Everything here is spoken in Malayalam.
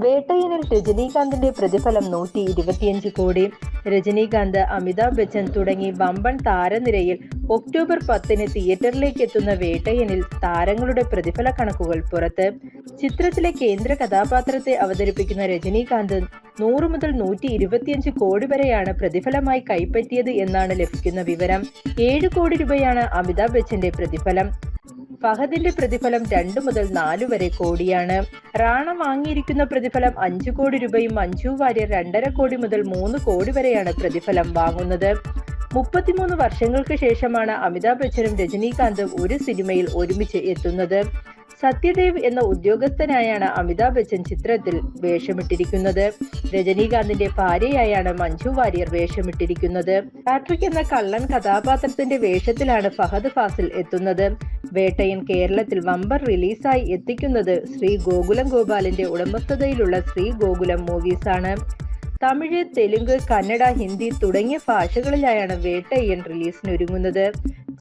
വേട്ടയനിൽ രജനീകാന്തിന്റെ പ്രതിഫലം നൂറ്റി ഇരുപത്തിയഞ്ച് കോടി. രജനീകാന്ത് അമിതാഭ് ബച്ചൻ തുടങ്ങി വമ്പൻ താരനിരയിൽ ഒക്ടോബർ പത്തിന് തിയേറ്ററിലേക്ക് എത്തുന്ന വേട്ടയനിൽ താരങ്ങളുടെ പ്രതിഫല കണക്കുകൾ പുറത്ത്. ചിത്രത്തിലെ കേന്ദ്ര കഥാപാത്രത്തെ അവതരിപ്പിക്കുന്ന രജനീകാന്ത് നൂറ് മുതൽ നൂറ്റി ഇരുപത്തിയഞ്ച് കോടി വരെയാണ് പ്രതിഫലമായി കൈപ്പറ്റിയത് എന്നാണ് ലഭിക്കുന്ന വിവരം. ഏഴ് കോടി രൂപയാണ് അമിതാഭ് ബച്ചന്റെ പ്രതിഫലം. ഫഹദിന്റെ പ്രതിഫലം രണ്ടു മുതൽ നാലു വരെ കോടിയാണ്. റാണ വാങ്ങിയിരിക്കുന്ന പ്രതിഫലം അഞ്ചു കോടി രൂപയും മഞ്ജു വാര്യർ രണ്ടര കോടി മുതൽ മൂന്ന് കോടി വരെയാണ് പ്രതിഫലം വാങ്ങുന്നത്. മുപ്പത്തിമൂന്ന് വർഷങ്ങൾക്ക് ശേഷമാണ് അമിതാഭ് ബച്ചനും രജനീകാന്തും ഒരു സിനിമയിൽ ഒരുമിച്ച് എത്തുന്നത്. സത്യദേവ് എന്ന ഉദ്യോഗസ്ഥനായാണ് അമിതാഭ് ബച്ചൻ ചിത്രത്തിൽ വേഷമിട്ടിരിക്കുന്നത്. രജനീകാന്തിന്റെ ഭാര്യയായാണ് മഞ്ജു വാര്യർ വേഷമിട്ടിരിക്കുന്നത്. പാട്രിക് എന്ന കള്ളൻ കഥാപാത്രത്തിന്റെ വേഷത്തിലാണ് ഫഹദ് ഫാസിൽ എത്തുന്നത്. വേട്ടയൻ കേരളത്തിൽ വമ്പർ റിലീസായി എത്തിക്കുന്നത് ശ്രീ ഗോകുലം ഗോപാലിന്റെ ഉടമസ്ഥതയിലുള്ള ശ്രീ ഗോകുലം മൂവീസാണ്. തമിഴ് തെലുങ്ക് കന്നഡ ഹിന്ദി തുടങ്ങിയ ഭാഷകളിലായാണ് വേട്ടയ്യൻ റിലീസിനൊരുങ്ങുന്നത്.